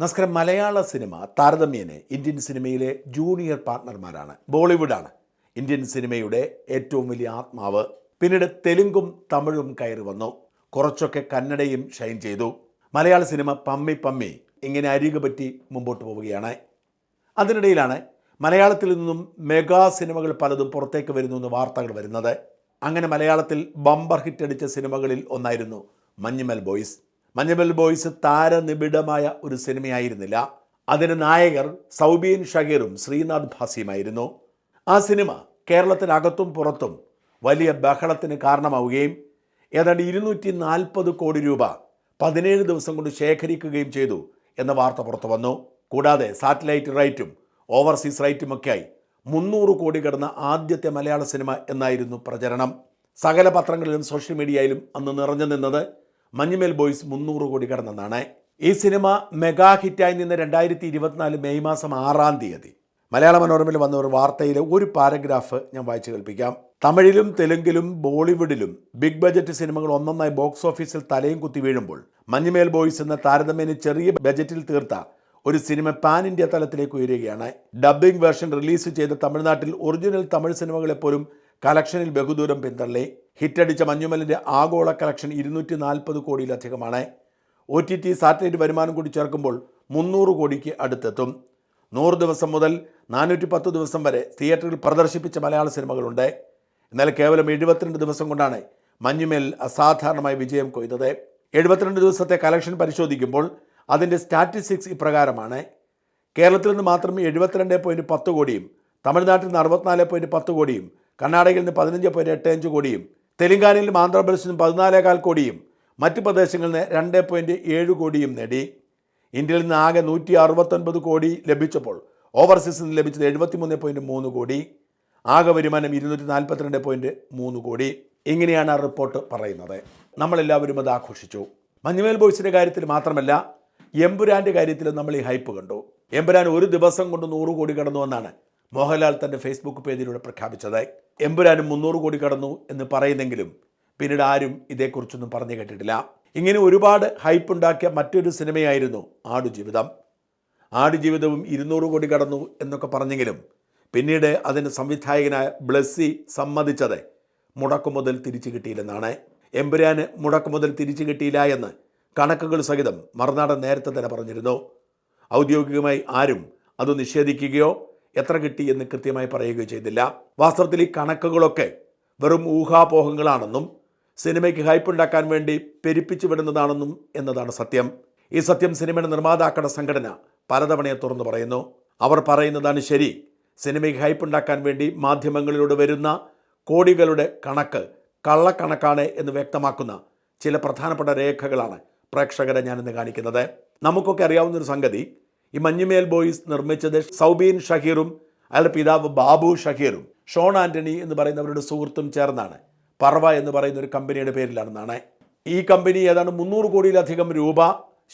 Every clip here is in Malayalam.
നമസ്കാരം മലയാള സിനിമ താരതമ്യേനെ ഇന്ത്യൻ സിനിമയിലെ ജൂനിയർ പാർട്ട്ണർമാരാണ്. ബോളിവുഡാണ് ഇന്ത്യൻ സിനിമയുടെ ഏറ്റവും വലിയ ആത്മാവ്. പിന്നീട് തെലുങ്കും തമിഴും കയറി വന്നു. കുറച്ചൊക്കെ കന്നഡയും ഷൈൻ ചെയ്തു. മലയാള സിനിമ പമ്മി പമ്മി ഇങ്ങനെ അരികു പറ്റി മുമ്പോട്ട് പോവുകയാണ്. അതിനിടയിലാണ് മലയാളത്തിൽ നിന്നും മെഗാ സിനിമകൾ പലതും പുറത്തേക്ക് വരുന്നു എന്ന് വാർത്തകൾ വരുന്നത്. അങ്ങനെ മലയാളത്തിൽ ബമ്പർ ഹിറ്റ് അടിച്ച സിനിമകളിൽ ഒന്നായിരുന്നു മഞ്ഞുമൽ ബോയ്സ്. മഞ്ഞുമൽ ബോയ്സ് താരനിബിഡമായ ഒരു സിനിമയായിരുന്നില്ല. അതിന് നായകർ സൗബീൻ ഷഹീറും ശ്രീനാഥ് ഭാസിയുമായിരുന്നു. ആ സിനിമ കേരളത്തിനകത്തും പുറത്തും വലിയ ബഹളത്തിന് കാരണമാവുകയും ഏതാണ്ട് ഇരുന്നൂറ്റി നാൽപ്പത് കോടി രൂപ പതിനേഴ് ദിവസം കൊണ്ട് ശേഖരിക്കുകയും ചെയ്തു എന്ന വാർത്ത പുറത്തു വന്നു. കൂടാതെ സാറ്റലൈറ്റ് റൈറ്റും ഓവർസീസ് റൈറ്റുമൊക്കെയായി മുന്നൂറ് കോടി കടന്ന ആദ്യത്തെ മലയാള സിനിമ എന്നായിരുന്നു പ്രചരണം. സകല പത്രങ്ങളിലും സോഷ്യൽ മീഡിയയിലും അന്ന് നിറഞ്ഞു നിന്നത് മഞ്ഞുമേൽ ബോയ്സ് മുന്നൂറ് കോടി കടന്നെന്നാണ്. ഈ സിനിമ മെഗാ ഹിറ്റായി നിന്ന് രണ്ടായിരത്തി ഇരുപത്തിനാല് മെയ് മാസം ആറാം തീയതി. മലയാള മനോരമയിൽ വന്ന ഒരു വാർത്തയിലെ ഒരു പാരഗ്രാഫ് ഞാൻ വായിച്ചു കേൾപ്പിക്കാം. തമിഴിലും തെലുങ്കിലും ബോളിവുഡിലും ബിഗ് ബജറ്റ് സിനിമകൾ ഒന്നൊന്നായി ബോക്സ് ഓഫീസിൽ തലയും കുത്തി വീഴുമ്പോൾ മഞ്ഞുമേൽ ബോയ്സ് എന്ന താരതമ്യേന ചെറിയ ബജറ്റിൽ തീർത്ത ഒരു സിനിമ പാൻ ഇന്ത്യ തലത്തിലേക്ക് ഉയരുകയാണ്. ഡബ്ബിംഗ് വേർഷൻ റിലീസ് ചെയ്ത തമിഴ്നാട്ടിൽ ഒറിജിനൽ തമിഴ് സിനിമകളെപ്പോലും കളക്ഷനിൽ ബഹുദൂരം പിന്തള്ളി. ഹിറ്റടിച്ച മഞ്ഞുമലിന്റെ ആഗോള കളക്ഷൻ ഇരുന്നൂറ്റി നാൽപ്പത് കോടിയിലധികമാണ്. ഒ ടി ടി സാറ്റലൈറ്റ് വരുമാനം കൂടി ചേർക്കുമ്പോൾ മുന്നൂറ് കോടിക്ക് അടുത്തെത്തും. നൂറ് ദിവസം മുതൽ നാനൂറ്റി പത്ത് ദിവസം വരെ തിയേറ്ററിൽ പ്രദർശിപ്പിച്ച മലയാള സിനിമകളുണ്ട്. എന്നാൽ കേവലം എഴുപത്തിരണ്ട് ദിവസം കൊണ്ടാണ് മഞ്ഞുമേൽ അസാധാരണമായ വിജയം കൊയ്തത്. എഴുപത്തിരണ്ട് ദിവസത്തെ കളക്ഷൻ പരിശോധിക്കുമ്പോൾ അതിന്റെ സ്റ്റാറ്റിസ്റ്റിക്സ് ഇപ്രകാരമാണ്. കേരളത്തിൽ നിന്ന് മാത്രം എഴുപത്തിരണ്ട് പോയിന്റ് പത്ത് കോടിയും തമിഴ്നാട്ടിൽ നിന്ന് അറുപത്തിനാല് പോയിന്റ് പത്ത് കോടിയും കർണാടകയിൽ നിന്ന് പതിനഞ്ച് പോയിന്റ് എട്ട് അഞ്ച് കോടിയും തെലങ്കാനയിൽ നിന്നും ആന്ധ്രാപ്രദേശിൽ നിന്ന് പതിനാലേകാൽ കോടിയും മറ്റ് പ്രദേശങ്ങളിൽ നിന്ന് രണ്ട് പോയിന്റ് ഏഴ് കോടിയും നേടി. ഇന്ത്യയിൽ നിന്ന് ആകെ നൂറ്റി അറുപത്തൊൻപത് കോടി ലഭിച്ചപ്പോൾ ഓവർസീസിൽ നിന്ന് ലഭിച്ചത് എഴുപത്തിമൂന്ന് പോയിന്റ് മൂന്ന് കോടി ആകെ വരുമാനം ഇരുന്നൂറ്റി നാൽപ്പത്തിരണ്ട് പോയിന്റ് മൂന്ന് കോടി. ഇങ്ങനെയാണ് ആ റിപ്പോർട്ട് പറയുന്നത്. നമ്മളെല്ലാവരും അത് ആഘോഷിച്ചു. മഞ്ഞുമേൽ ബോയ്സിന്റെ കാര്യത്തിൽ മാത്രമല്ല എമ്പുരാന്റെ കാര്യത്തിൽ നമ്മൾ ഈ ഹൈപ്പ് കണ്ടു. എമ്പുരാൻ ഒരു ദിവസം കൊണ്ട് നൂറ് കോടി കടന്നു എന്നാണ് മോഹൻലാൽ തന്റെ ഫേസ്ബുക്ക് പേജിലൂടെ പ്രഖ്യാപിച്ചത്. എമ്പുരാനും മുന്നൂറ് കോടി കടന്നു എന്ന് പറയുന്നെങ്കിലും പിന്നീട് ആരും ഇതേക്കുറിച്ചൊന്നും പറഞ്ഞു കേട്ടിട്ടില്ല. ഇങ്ങനെ ഒരുപാട് ഹൈപ്പ് ഉണ്ടാക്കിയ മറ്റൊരു സിനിമയായിരുന്നു ആടുജീവിതം. ആടുജീവിതവും ഇരുന്നൂറ് കോടി കടന്നു എന്നൊക്കെ പറഞ്ഞെങ്കിലും പിന്നീട് അതിന് സംവിധായകനായ ബ്ലസ്സി സമ്മതിച്ചത് മുടക്കുമുതൽ തിരിച്ചു കിട്ടിയില്ലെന്നാണ്. എമ്പുരാന് മുടക്കുമുതൽ തിരിച്ചു കിട്ടിയില്ല എന്ന് കണക്കുകൾ സഹിതം മറുനാടൻ നേരത്തെ തന്നെ പറഞ്ഞിരുന്നു. ഔദ്യോഗികമായി ആരും അത് നിഷേധിക്കുകയോ എത്ര കിട്ടി എന്ന് കൃത്യമായി പറയുകയോ ചെയ്തില്ല. വാസ്തവത്തിൽ ഈ കണക്കുകളൊക്കെ വെറും ഊഹാപോഹങ്ങളാണെന്നും സിനിമയ്ക്ക് ഹൈപ്പ് ഉണ്ടാക്കാൻ വേണ്ടി പെരുപ്പിച്ചു വിടുന്നതാണെന്നും എന്നതാണ് സത്യം. ഈ സത്യം സിനിമയുടെ നിർമ്മാതാക്കളുടെ സംഘടന പലതവണയെ തുറന്നു പറയുന്നു. അവർ പറയുന്നതാണ് ശരി. സിനിമയ്ക്ക് ഹൈപ്പ് ഉണ്ടാക്കാൻ വേണ്ടി മാധ്യമങ്ങളിലൂടെ വരുന്ന കോടികളുടെ കണക്ക് കള്ളക്കണക്കാണ് എന്ന് വ്യക്തമാക്കുന്ന ചില പ്രധാനപ്പെട്ട രേഖകളാണ് പ്രേക്ഷകരെ ഞാനിന്ന് കാണിക്കുന്നത്. നമുക്കൊക്കെ അറിയാവുന്നൊരു സംഗതി ഈ മഞ്ഞുമേൽ ബോയ്സ് നിർമ്മിച്ചത് സൗബീൻ ഷഹീറും അയാളുടെ പിതാവ് ബാബു ഷഹീറും. ഷോൺ ആന്റണി എന്ന് പറയുന്നവരുടെ സുഹൃത്തും ചേർന്നാണ്. പർവ എന്ന് പറയുന്ന ഒരു കമ്പനിയുടെ പേരിലാണെന്നാണ്. ഈ കമ്പനി ഏതാണ്ട് മുന്നൂറ് കോടിയിലധികം രൂപ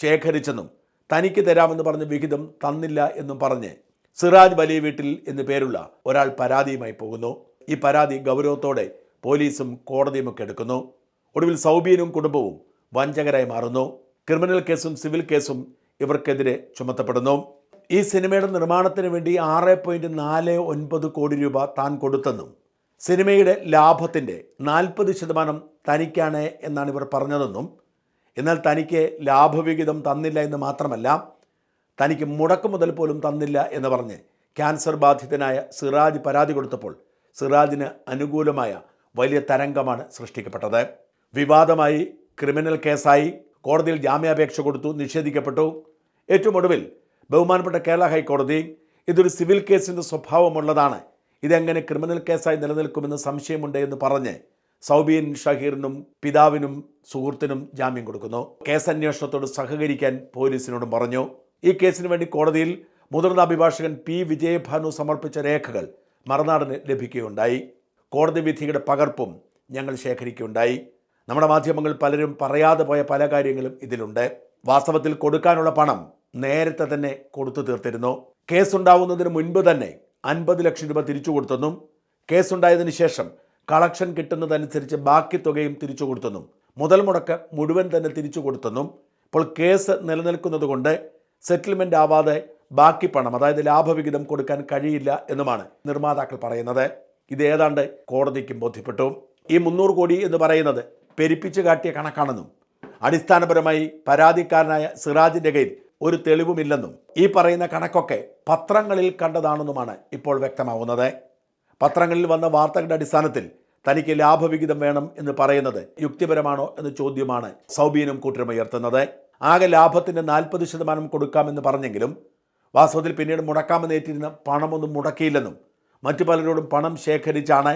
ശേഖരിച്ചെന്നും തനിക്ക് തരാമെന്ന് പറഞ്ഞ വിഹിതം തന്നില്ല എന്നും പറഞ്ഞ് സിറാജ് വലിയ വീട്ടിൽ എന്ന് പേരുള്ള ഒരാൾ പരാതിയുമായി പോകുന്നു. ഈ പരാതി ഗൗരവത്തോടെ പോലീസും കോടതിയുമൊക്കെ എടുക്കുന്നു. ഒടുവിൽ സൗബീനും കുടുംബവും വഞ്ചകരായി മാറുന്നു. ക്രിമിനൽ കേസും സിവിൽ കേസും ഇവർക്കെതിരെ ചുമത്തപ്പെടുന്നു. ഈ സിനിമയുടെ നിർമ്മാണത്തിന് വേണ്ടി ആറ് പോയിന്റ് നാല് ഒൻപത് കോടി രൂപ താൻ കൊടുത്തെന്നും സിനിമയുടെ ലാഭത്തിന്റെ നാൽപ്പത് ശതമാനം തനിക്കാണ് എന്നാണ് ഇവർ പറഞ്ഞതെന്നും എന്നാൽ തനിക്ക് ലാഭവിഹിതം തന്നില്ല എന്ന് മാത്രമല്ല തനിക്ക് മുടക്ക് മുതൽ പോലും തന്നില്ല എന്ന് പറഞ്ഞ് ക്യാൻസർ ബാധിതനായ സിറാജ് പരാതി കൊടുത്തപ്പോൾ സിറാജിന് അനുകൂലമായ വലിയ തരംഗമാണ് സൃഷ്ടിക്കപ്പെട്ടത്. വിവാദമായി ക്രിമിനൽ കേസായി കോടതിയിൽ ജാമ്യാപേക്ഷ കൊടുത്തു നിഷേധിക്കപ്പെട്ടു. ഏറ്റവും ഒടുവിൽ ബഹുമാനപ്പെട്ട കേരള ഹൈക്കോടതി ഇതൊരു സിവിൽ കേസിന്റെ സ്വഭാവമുള്ളതാണ്. ഇതെങ്ങനെ ക്രിമിനൽ കേസായി നിലനിൽക്കുമെന്ന് സംശയമുണ്ട് എന്ന് പറഞ്ഞ് സൗബിയൻ ഷഹീറിനും പിതാവിനും സുഹൃത്തിനും ജാമ്യം കൊടുക്കുന്നു. കേസ് അന്വേഷണത്തോട് സഹകരിക്കാൻ പോലീസിനോടും പറഞ്ഞു. ഈ കേസിന് വേണ്ടി കോടതിയിൽ മുതിർന്ന അഭിഭാഷകൻ പി. വിജയഭാനു സമർപ്പിച്ച രേഖകൾ മറുനാടിന് ലഭിക്കുകയുണ്ടായി. കോടതി വിധിയുടെ പകർപ്പും ഞങ്ങൾ ശേഖരിക്കുകയുണ്ടായി. നമ്മുടെ മാധ്യമങ്ങൾ പലരും പറയാതെ പോയ പല കാര്യങ്ങളും ഇതിലുണ്ട്. വാസ്തവത്തിൽ കൊടുക്കാനുള്ള പണം നേരത്തെ തന്നെ കൊടുത്തു തീർത്തിരുന്നു. കേസുണ്ടാവുന്നതിന് മുൻപ് തന്നെ അൻപത് ലക്ഷം രൂപ തിരിച്ചു കൊടുത്തെന്നും കേസുണ്ടായതിന് ശേഷം കളക്ഷൻ കിട്ടുന്നതനുസരിച്ച് ബാക്കി തുകയും തിരിച്ചു കൊടുത്തെന്നും മുതൽ മുടക്ക് മുഴുവൻ തന്നെ തിരിച്ചു കൊടുത്തെന്നും ഇപ്പോൾ കേസ് നിലനിൽക്കുന്നത് കൊണ്ട് സെറ്റിൽമെന്റ് ആവാതെ ബാക്കി പണം അതായത് ലാഭവിഹിതം കൊടുക്കാൻ കഴിയില്ല എന്നുമാണ് നിർമ്മാതാക്കൾ പറയുന്നത്. ഇത് ഏതാണ്ട് കോടതിക്കും ബോധ്യപ്പെട്ടു. ഈ മുന്നൂറ് കോടി എന്ന് പറയുന്നത് പെരിപ്പിച്ച് കാട്ടിയ കണക്കാണെന്നും അടിസ്ഥാനപരമായി പരാതിക്കാരനായ സിറാജിന്റെ കയ്യിൽ ഒരു തെളിവുമില്ലെന്നും ഈ പറയുന്ന കണക്കൊക്കെ പത്രങ്ങളിൽ കണ്ടതാണെന്നുമാണ് ഇപ്പോൾ വ്യക്തമാവുന്നത്. പത്രങ്ങളിൽ വന്ന വാർത്തകളുടെ അടിസ്ഥാനത്തിൽ തനിക്ക് ലാഭവിഹിതം വേണം എന്ന് പറയുന്നത് യുക്തിപരമാണോ എന്ന ചോദ്യമാണ് സൗബീനും കൂട്ടരും ഉയർത്തുന്നത് ആകെ ലാഭത്തിന്റെ നാൽപ്പത് ശതമാനം കൊടുക്കാമെന്ന് പറഞ്ഞെങ്കിലും വാസ്തവത്തിൽ പിന്നീട് മുടക്കാമെന്ന് ഏറ്റിരുന്ന പണമൊന്നും മുടക്കിയില്ലെന്നും മറ്റു പലരോടും പണം ശേഖരിച്ചാണ്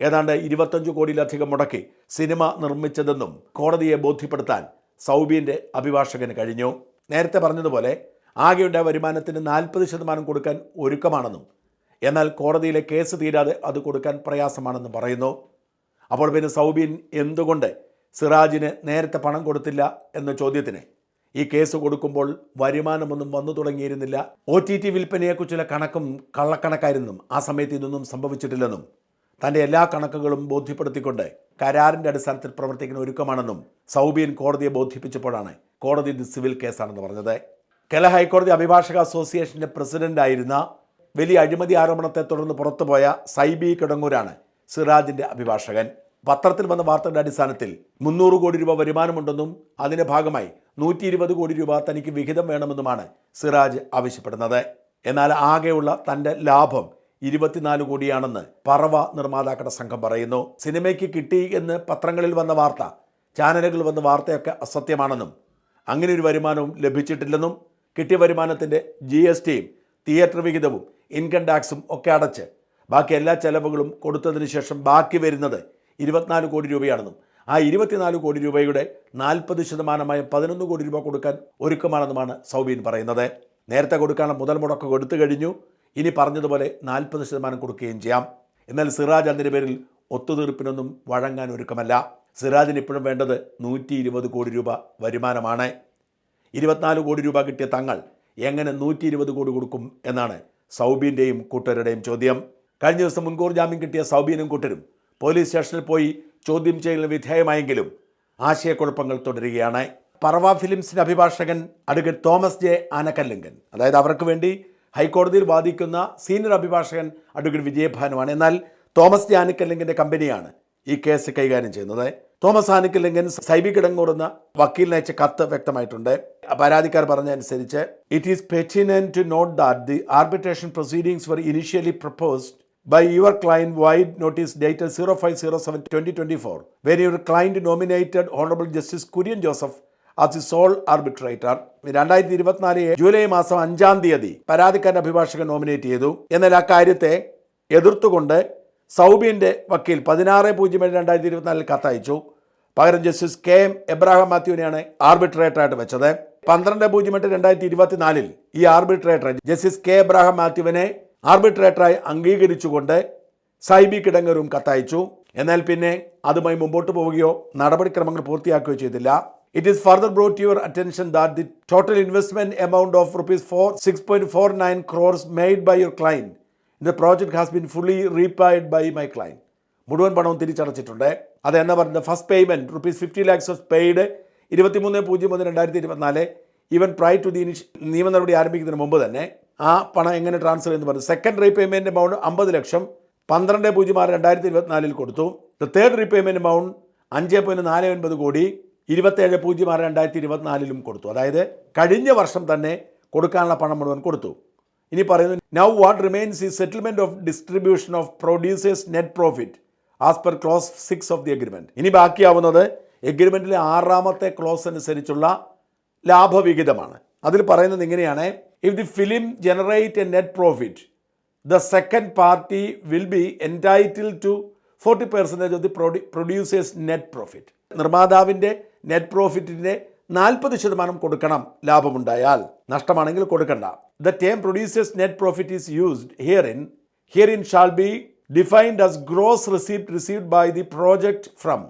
ഏതാണ്ട് ഇരുപത്തഞ്ച് കോടിയിലധികം മുടക്കി സിനിമ നിർമ്മിച്ചതെന്നും കോടതിയെ ബോധ്യപ്പെടുത്താൻ സൗബീന്റെ അഭിഭാഷകന് കഴിഞ്ഞു. നേരത്തെ പറഞ്ഞതുപോലെ ആകെയുണ്ടായ വരുമാനത്തിന് നാൽപ്പത് ശതമാനം കൊടുക്കാൻ ഒരുക്കമാണെന്നും എന്നാൽ കോടതിയിലെ കേസ് തീരാതെ അത് കൊടുക്കാൻ പ്രയാസമാണെന്നും പറയുന്നു. അപ്പോൾ പിന്നെ സൗബീൻ എന്തുകൊണ്ട് സിറാജിന് നേരത്തെ പണം കൊടുത്തില്ല എന്ന ചോദ്യത്തിന്? ഈ കേസ് കൊടുക്കുമ്പോൾ വരുമാനമൊന്നും വന്നു തുടങ്ങിയിരുന്നില്ല. ഒ ടി ടി വിൽപ്പനയെക്കുറിച്ചുള്ള കണക്കും കള്ളക്കണക്കായിരുന്നും ആ സമയത്ത് ഇതൊന്നും സംഭവിച്ചിട്ടില്ലെന്നും തന്റെ എല്ലാ കണക്കുകളും ബോധ്യപ്പെടുത്തിക്കൊണ്ട് കരാറിന്റെ അടിസ്ഥാനത്തിൽ പ്രവർത്തിക്കുന്ന ഒരുക്കമാണെന്നും സൗബിയൻ കോടതിയെ ബോധിപ്പിച്ചപ്പോഴാണ് കോടതി ഇത് സിവിൽ കേസാണെന്ന് പറഞ്ഞത്. കേരള ഹൈക്കോടതി അഭിഭാഷക അസോസിയേഷന്റെ പ്രസിഡന്റായിരുന്ന വലിയ അഴിമതി ആരോപണത്തെ തുടർന്ന് പുറത്തുപോയ സൈബി കിടങ്ങൂരാണ് സിറാജിന്റെ അഭിഭാഷകൻ. പത്രത്തിൽ വന്ന വാർത്തയുടെ അടിസ്ഥാനത്തിൽ മുന്നൂറ് കോടി രൂപ വരുമാനമുണ്ടെന്നും അതിന്റെ ഭാഗമായി നൂറ്റി ഇരുപത് കോടി രൂപ തനിക്ക് വിഹിതം വേണമെന്നുമാണ് സിറാജ് ആവശ്യപ്പെടുന്നത്. എന്നാൽ ആകെയുള്ള തന്റെ ലാഭം ഇരുപത്തിനാല് കോടിയാണെന്ന് പറവ നിർമ്മാതാക്കളുടെ സംഘം പറയുന്നു. സിനിമയ്ക്ക് കിട്ടി എന്ന് പത്രങ്ങളിൽ വന്ന വാർത്ത ചാനലുകളിൽ വന്ന വാർത്തയൊക്കെ അസത്യമാണെന്നും അങ്ങനെ ഒരു വരുമാനവും ലഭിച്ചിട്ടില്ലെന്നും കിട്ടിയ വരുമാനത്തിന്റെ ജി എസ് ടിയും തിയേറ്റർ വിഹിതവും ഇൻകം ടാക്സും ഒക്കെ അടച്ച് ബാക്കി എല്ലാ ചെലവുകളും കൊടുത്തതിന് ശേഷം ബാക്കി വരുന്നത് ഇരുപത്തിനാല് കോടി രൂപയാണെന്നും ആ ഇരുപത്തിനാല് കോടി രൂപയുടെ നാൽപ്പത് ശതമാനമായ പതിനൊന്ന് കോടി രൂപ കൊടുക്കാൻ ഒരുക്കമാണെന്നുമാണ് സൗബീൻ പറയുന്നത്. നേരത്തെ കൊടുക്കാനുള്ള മുതൽ മുടക്ക് കൊടുത്തു കഴിഞ്ഞു. ഇനി പറഞ്ഞതുപോലെ നാൽപ്പത് ശതമാനം കൊടുക്കുകയും ചെയ്യാം. എന്നാൽ സിറാജ് അതിന്റെ പേരിൽ ഒത്തുതീർപ്പിനൊന്നും വഴങ്ങാൻ ഒരുക്കമല്ല. സിറാജിന് ഇപ്പോഴും വേണ്ടത് നൂറ്റി ഇരുപത് കോടി രൂപ വരുമാനമാണ്. ഇരുപത്തിനാല് കോടി രൂപ കിട്ടിയ തങ്ങൾ എങ്ങനെ നൂറ്റി ഇരുപത് കോടി കൊടുക്കും എന്നാണ് സൗബീന്റെയും കൂട്ടരുടെയും ചോദ്യം. കഴിഞ്ഞ ദിവസം മുൻകൂർ ജാമ്യം കിട്ടിയ സൗബീനും കൂട്ടരും പോലീസ് സ്റ്റേഷനിൽ പോയി ചോദ്യം ചെയ്യലിന് വിധേയമായെങ്കിലും ആശയക്കുഴപ്പങ്ങൾ തുടരുകയാണ്. പറവ ഫിലിംസിന്റെ അഭിഭാഷകൻ അഡ്വക്കേറ്റ് തോമസ് ജെ ആനക്കല്ലിങ്കൻ. അതായത് അവർക്ക് വേണ്ടി ഹൈക്കോടതിയിൽ വാദിക്കുന്ന സീനിയർ അഭിഭാഷകൻ അഡ്വക്കേറ്റ് വിജയഭാനുവാണ്. എന്നാൽ തോമസ് ജെ ആനക്കല്ലിങ്കന്റെ കമ്പനിയാണ് ഈ കേസ് കൈകാര്യം ചെയ്യുന്നത് തോമസ് ആനക്കല്ലിങ്കൻ സൈബി കിടങ്ങൂർ എന്ന വക്കീലിന് അയച്ച കത്ത് വ്യക്തമായിട്ടുണ്ട്. പരാതിക്കാർ പറഞ്ഞതനുസരിച്ച് it is pertinent to note that the arbitration proceedings were initially proposed by your client wide notice dated 0507 2024 when your client nominated honorable justice Kurian Joseph as the sole arbitrator. രണ്ടായിരത്തി ഇരുപത്തിനാല് ജൂലൈ മാസം അഞ്ചാം തീയതി പരാതിക്കാരൻ അഭിഭാഷകൻ നോമിനേറ്റ് ചെയ്തു. എന്നാൽ ആ കാര്യത്തെ എതിർത്തുകൊണ്ട് സൗബിന്റെ വക്കീൽ പതിനാറ് പൂജ്യം ഏഴ് രണ്ടായിരത്തി ഇരുപത്തിനാലിൽ കത്തയച്ചു. പകരം ജസ്റ്റിസ് കെ എം എബ്രാഹിം മാത്യുവിനെയാണ് ആർബിട്രേറ്ററായിട്ട് വെച്ചത്. പന്ത്രണ്ട് പൂജ്യം എട്ട് രണ്ടായിരത്തി ഇരുപത്തിനാലിൽ ഈ ആർബിട്രേറ്റർ ജസ്റ്റിസ് കെ എബ്രാഹിം മാത്യുവിനെ ആർബിട്രേറ്ററായി അംഗീകരിച്ചുകൊണ്ട് സൈബി കിടങ്ങരും കത്തയച്ചു. എന്നാൽ പിന്നെ അതുമായി മുമ്പോട്ട് പോവുകയോ നടപടിക്രമങ്ങൾ പൂർത്തിയാക്കുകയോ ചെയ്തില്ല. It is further brought your attention that the total investment amount of rupees four six point four nine crores made by your client the project has been fully repaid by my client മുഴുവൻ പണവും തിരിച്ചടച്ചിട്ടുണ്ട്. അത് എന്നാ പറയുന്നത് first payment rupees fifty lakhs of paid ഇരുപത്തിമൂന്ന് പൂജ്യം ഒന്ന് രണ്ടായിരത്തി ഇരുപത്തിനാല് ഈവൻ പ്രൈ ടു ദി ഇനിഷ് നിയമ നടപടി ആരംഭിക്കുന്നതിന് മുമ്പ് തന്നെ ആ പണം എങ്ങനെ ട്രാൻസ്ഫർ എന്ന് പറഞ്ഞു. സെക്കൻഡ് റീപേയ്മെന്റ് എമൗണ്ട് അമ്പത് ലക്ഷം പന്ത്രണ്ട് പൂജ്യം ആറ് രണ്ടായിരത്തി ഇരുപത്തിനാലിൽ കൊടുത്തു. ദ തേർഡ് റീപേയ്മെന്റ് എമൗണ്ട് അഞ്ച് പോയിന്റ് നാല് ഒൻപത് കോടി ഇരുപത്തേഴ് പൂജ്യം ആറ് രണ്ടായിരത്തി ഇരുപത്തിനാലിലും കൊടുത്തു. അതായത് കഴിഞ്ഞ വർഷം തന്നെ കൊടുക്കാനുള്ള പണം മുഴുവൻ കൊടുത്തു. ഇനി പറയുന്നു നൗ വാട്ട് റിമെയിൻസ് ഈ settlement of distribution of producers net profit as per clause six of the agreement ഇനി ബാക്കിയാവുന്നത് എഗ്രിമെന്റിലെ ആറാമത്തെ ക്ലോസ് അനുസരിച്ചുള്ള ലാഭവിഹിതമാണ്. അതിൽ പറയുന്നത് ഇങ്ങനെയാണ് if the film generate a net profit the second party will be entitle to forty percentage of the producers net profit നിർമ്മാതാവിന്റെ net പ്രോഫിറ്റിന്റെ നാൽപ്പത് ശതമാനം കൊടുക്കണം ലാഭമുണ്ടായാൽ. നഷ്ടമാണെങ്കിൽ കൊടുക്കണ്ട. The term producers net profit is used here in here in shall be defined as gross receipt received by the project from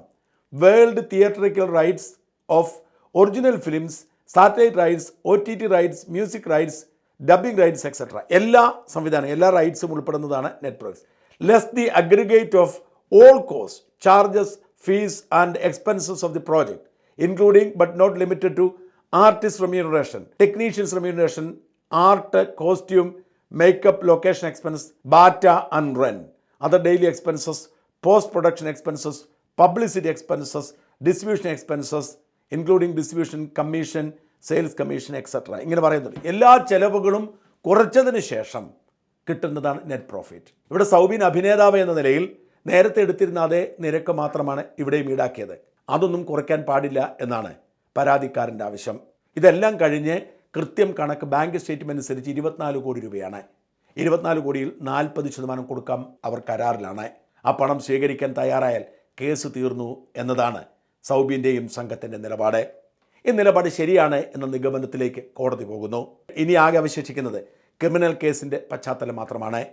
world theatrical rights of original films, satellite rights, OTT rights, music rights dubbing rights etcetera എല്ലാ സംവിധാനം എല്ലാ റൈറ്റ്സും ഉൾപ്പെടുന്നതാണ് net profit less the aggregate of all cost charges fees and expenses of the project including but not limited to artist remuneration technicians remuneration art costume makeup location expense batta and rent other daily expenses post production expenses publicity expenses distribution expenses including distribution commission sales commission etcetera ഇങ്ങനെ പറയുന്നുണ്ട്. എല്ലാ ചെലവുകളും കുറച്ചതിന് ശേഷം കിട്ടുന്നതാണ് നെറ്റ് പ്രോഫിറ്റ് ഇവിടെ സൗബിൻ അഭിനേതാവ് എന്ന നിലയിൽ നേരത്തെ എടുത്തിരുന്ന അതേ നിരക്ക് മാത്രമാണ് ഇവിടെയും ഈടാക്കിയത്. അതൊന്നും കുറയ്ക്കാൻ പാടില്ല എന്നാണ് പരാതിക്കാരന്റെ ആവശ്യം. ഇതെല്ലാം കഴിഞ്ഞ് കൃത്യം കണക്ക് ബാങ്ക് സ്റ്റേറ്റ്മെന്റ് അനുസരിച്ച് ഇരുപത്തിനാല് കോടി രൂപയാണ്. ഇരുപത്തിനാല് കോടിയിൽ നാൽപ്പത് ശതമാനം കൊടുക്കാം അവർ കരാറിലാണ്. ആ പണം സ്വീകരിക്കാൻ തയ്യാറായാൽ കേസ് തീർന്നു എന്നതാണ് സൗബിന്റെയും സംഘത്തിന്റെ നിലപാട്. ഈ നിലപാട് ശരിയാണ് എന്ന നിഗമനത്തിലേക്ക് കോടതി പോകുന്നു. ഇനി ആകെ അവശേഷിക്കുന്നത് ക്രിമിനൽ കേസിന്റെ പശ്ചാത്തലം മാത്രമാണ്.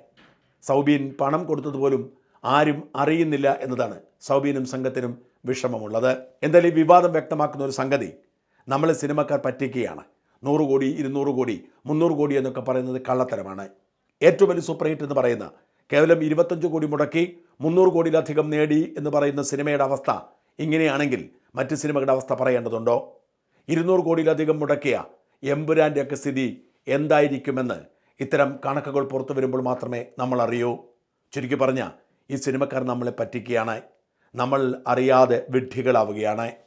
സൗബീൻ പണം കൊടുത്തതുപോലും ആരും അറിയുന്നില്ല എന്നതാണ് സൗബീനും സംഘത്തിനും വിഷമമുള്ളത്. എന്തായാലും ഈ വിവാദം വ്യക്തമാക്കുന്ന ഒരു സംഗതി നമ്മൾ സിനിമക്കാർ പറ്റിക്കുകയാണ്. നൂറ് കോടി ഇരുന്നൂറ് കോടി മുന്നൂറ് കോടി എന്നൊക്കെ പറയുന്നത് കള്ളത്തരമാണ്. ഏറ്റവും വലിയ സൂപ്പർ ഹിറ്റ് എന്ന് പറയുന്ന കേവലം ഇരുപത്തഞ്ച് കോടി മുടക്കി മുന്നൂറ് കോടിയിലധികം നേടി എന്ന് പറയുന്ന സിനിമയുടെ അവസ്ഥ ഇങ്ങനെയാണെങ്കിൽ മറ്റ് സിനിമകളുടെ അവസ്ഥ പറയേണ്ടതുണ്ടോ? ഇരുന്നൂറ് കോടിയിലധികം മുടക്കിയ എമ്പുരാന്റെയൊക്കെ സ്ഥിതി എന്തായിരിക്കുമെന്ന് ഇത്തരം കണക്കുകൾ പുറത്തു വരുമ്പോൾ മാത്രമേ നമ്മൾ അറിയൂ ചുരുക്കി പറഞ്ഞാൽ ഈ സിനിമക്കാർ നമ്മളെ പറ്റിക്കുകയാണ്. നമ്മൾ അറിയാതെ വിഡ്ഢികളാവുകയാണ്.